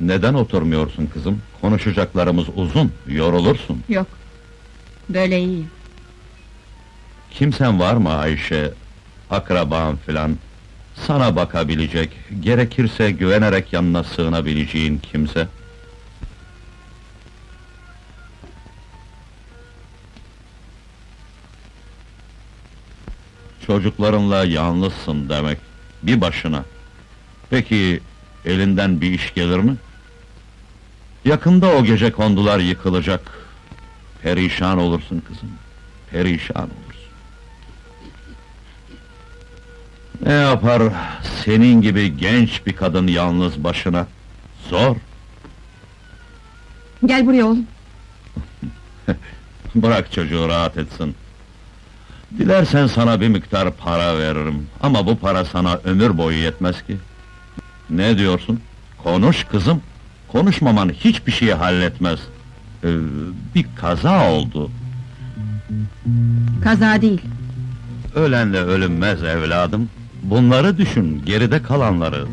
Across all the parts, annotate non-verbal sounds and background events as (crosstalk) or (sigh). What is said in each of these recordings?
Neden oturmuyorsun kızım? Konuşacaklarımız uzun, yorulursun. Yok. Böyle iyiyim. Kimsen var mı Ayşe? Akraban filan. Sana bakabilecek, gerekirse güvenerek yanına sığınabileceğin kimse. Çocuklarınla yalnızsın demek, bir başına. Peki, elinden bir iş gelir mi? Yakında o gece kondular yıkılacak. Perişan olursun kızım, perişan olursun. Ne yapar senin gibi genç bir kadın yalnız başına? Zor. Gel buraya oğlum. (laughs) Bırak çocuğu rahat etsin. Dilersen sana bir miktar para veririm. Ama bu para sana ömür boyu yetmez ki. Ne diyorsun? Konuş kızım. Konuşmaman hiçbir şeyi halletmez. Ee, bir kaza oldu. Kaza değil. Ölenle ölünmez evladım. Bunları düşün, geride kalanları.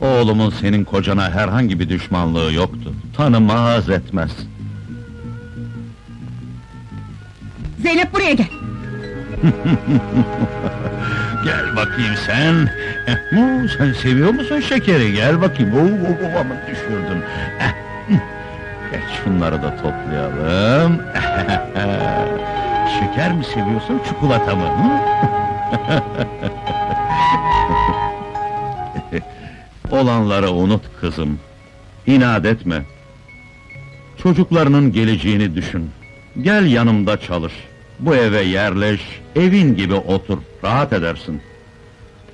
Oğlumun senin kocana herhangi bir düşmanlığı yoktu. Tanımaz etmez. Zeynep buraya gel. (laughs) Gel bakayım sen. Eh, sen seviyor musun şekeri? Gel bakayım. Oo, oo, oo, aman düşürdün. Eh. Geç şunları da toplayalım. (laughs) Şeker mi seviyorsun, çikolata mı? (laughs) Olanları unut kızım. İnat etme. Çocuklarının geleceğini düşün. Gel yanımda çalış. Bu eve yerleş, evin gibi otur, rahat edersin.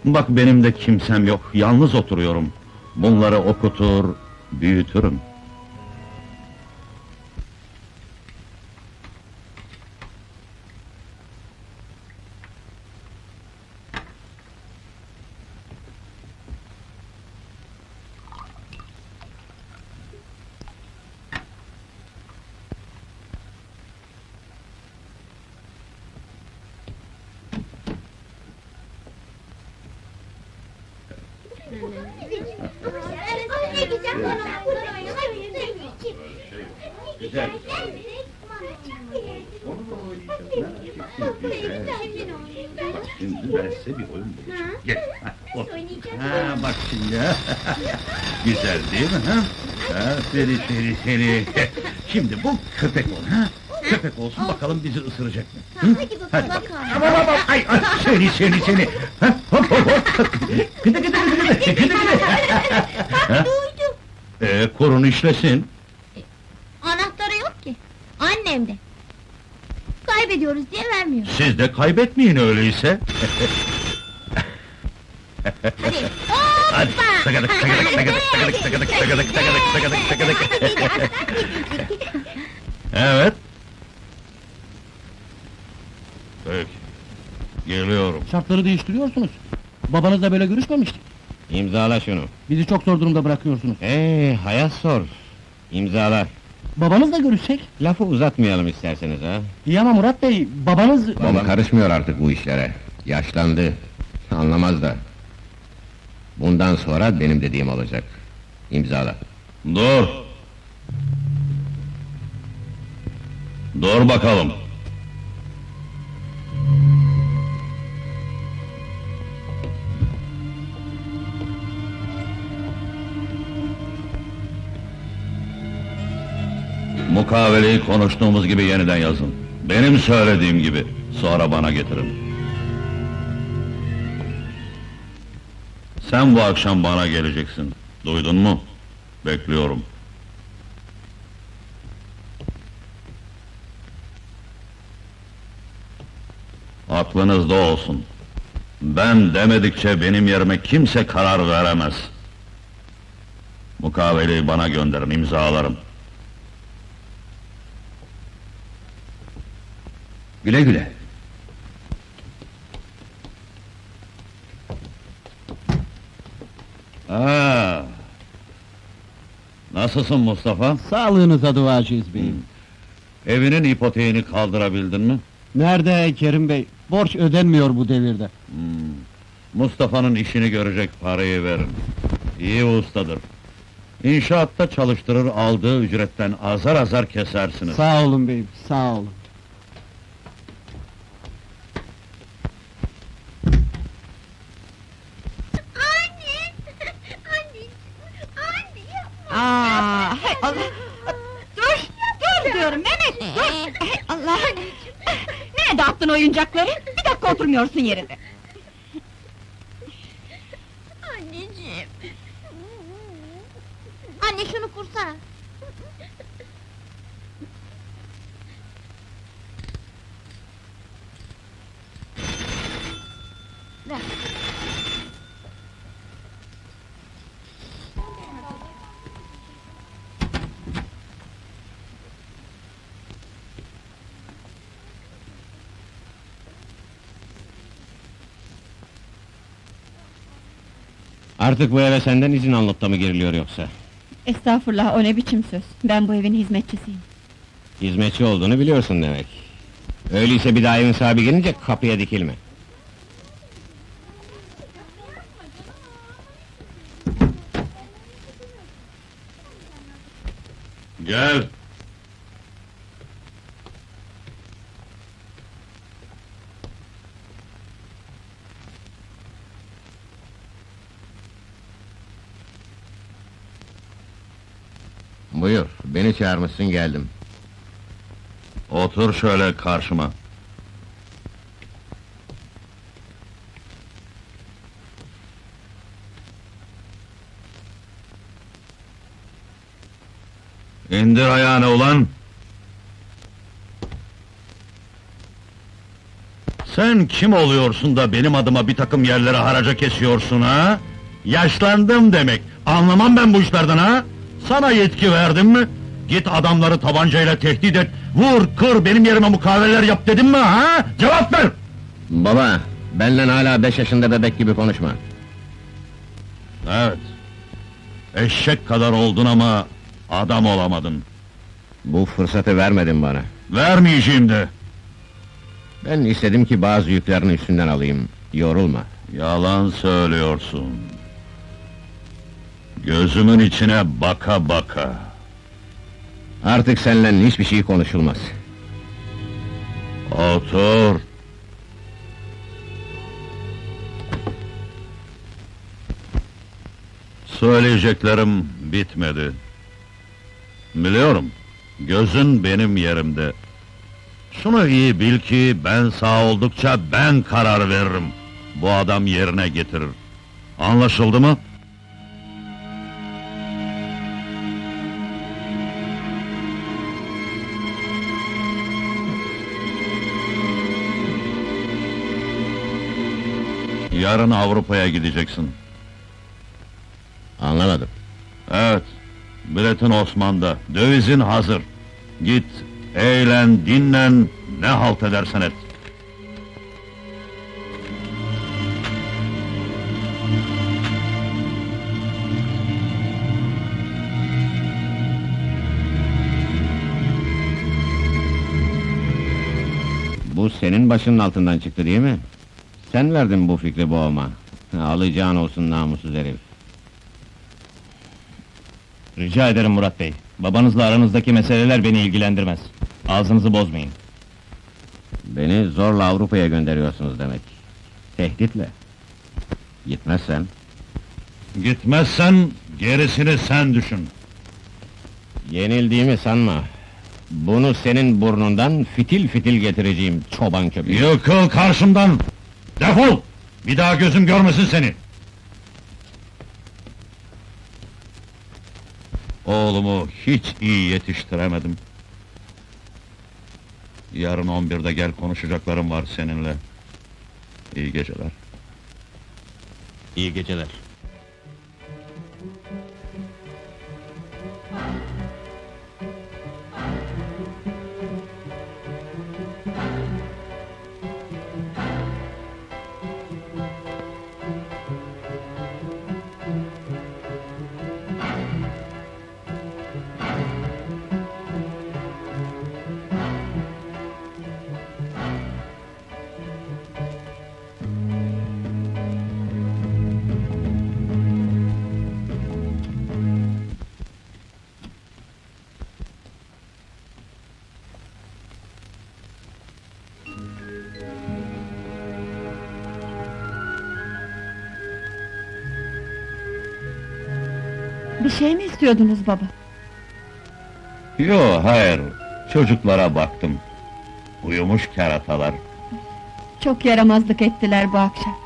Bak benim de kimsem yok, yalnız oturuyorum. Bunları okutur, büyütürüm. Güzel Güzel. Şimdi ben size bir oyun bulacağım. Gel. Ha, ha bak şimdi. Güzel değil mi? Ha? Ha, seni seni seni. Şimdi bu köpek ol ha. Köpek olsun bakalım bizi ısıracak mı? Hı? Hadi bakalım. bak. Ama ama ay, ay seni seni seni. Ha, hop hop hop. Gıdı gıdı gıdı gıdı. Gıdı gıdı. Duydum. Ee, kurun işlesin. Anahtarı yok ki. Annemde. Kaybediyoruz diye vermiyor. Siz de kaybetmeyin öyleyse. Hadi. Hadi. Hoppa! Sagadık sagadık sagadık sagadık sagadık sagadık sagadık sagadık sagadık. Evet. Peki. Geliyorum. Şartları değiştiriyorsunuz. Babanızla böyle görüşmemiştik. İmzala şunu. Bizi çok zor durumda bırakıyorsunuz. Ee, hayat sor. İmzala. Babanızla görüşsek? Lafı uzatmayalım isterseniz ha. İyi ama Murat Bey, babanız... Baba karışmıyor artık bu işlere. Yaşlandı. Anlamaz da. Bundan sonra benim dediğim olacak. İmzala. Dur. Dur bakalım. Mukaveleyi konuştuğumuz gibi yeniden yazın. Benim söylediğim gibi. Sonra bana getirin. Sen bu akşam bana geleceksin. Duydun mu? Bekliyorum. Aklınızda olsun. Ben demedikçe benim yerime kimse karar veremez. Mukaveleyi bana gönderin, imzalarım. Güle güle. Ha. Nasılsın Mustafa? Sağlığınıza duacıyız beyim. Evinin ipoteğini kaldırabildin mi? Nerede Kerim Bey? Borç ödenmiyor bu devirde. Mustafa'nın işini görecek parayı verin. İyi ustadır. İnşaatta çalıştırır, aldığı ücretten azar azar kesersiniz. Sağ olun beyim, sağ olun. Anne! Anne! Anne yapma! Aa, hay Allah! Dur, dur diyorum Mehmet, dur! Hay Allah! Attın oyuncakları? Bir dakika oturmuyorsun yerinde. Anneciğim! Anne şunu kursana! Artık bu eve senden izin alıp da mı giriliyor yoksa? Estağfurullah, o ne biçim söz? Ben bu evin hizmetçisiyim. Hizmetçi olduğunu biliyorsun demek. Öyleyse bir daha evin sahibi gelince kapıya dikilme. Gel! Buyur, beni çağırmışsın geldim. Otur şöyle karşıma. İndir ayağını ulan! Sen kim oluyorsun da benim adıma bir takım yerlere haraca kesiyorsun ha? Yaşlandım demek. Anlamam ben bu işlerden ha? Sana yetki verdim mi? Git adamları tabancayla tehdit et. Vur, kır, benim yerime mukaveler yap dedim mi ha? Cevap ver! Baba, benden hala beş yaşında bebek gibi konuşma. Evet. Eşek kadar oldun ama adam olamadın. Bu fırsatı vermedin bana. Vermeyeceğim de. Ben istedim ki bazı yüklerini üstünden alayım. Yorulma. Yalan söylüyorsun. Gözümün içine baka baka. Artık seninle hiçbir şey konuşulmaz. Otur. Söyleyeceklerim bitmedi. Biliyorum, gözün benim yerimde. Şunu iyi bil ki ben sağ oldukça ben karar veririm. Bu adam yerine getirir. Anlaşıldı mı? Yarın Avrupa'ya gideceksin. Anlamadım. Evet, biletin Osman'da, dövizin hazır. Git, eğlen, dinlen, ne halt edersen et. Bu senin başının altından çıktı değil mi? Sen verdin bu fikri boğma. Alacağın olsun namussuz herif. Rica ederim Murat Bey. Babanızla aranızdaki meseleler beni ilgilendirmez. Ağzınızı bozmayın. Beni zorla Avrupa'ya gönderiyorsunuz demek. Tehditle. Gitmezsen Gitmezsen, gerisini sen düşün. yenildiğimi sanma. Bunu senin burnundan fitil fitil getireceğim çoban köpeği. Yıkıl karşımdan! Defol! Bir daha gözüm görmesin seni! Oğlumu hiç iyi yetiştiremedim. Yarın 11'de gel konuşacaklarım var seninle. İyi geceler. İyi geceler. Bir şey mi istiyordunuz baba? Yo, hayır. Çocuklara baktım. Uyumuş keratalar. Çok yaramazlık ettiler bu akşam.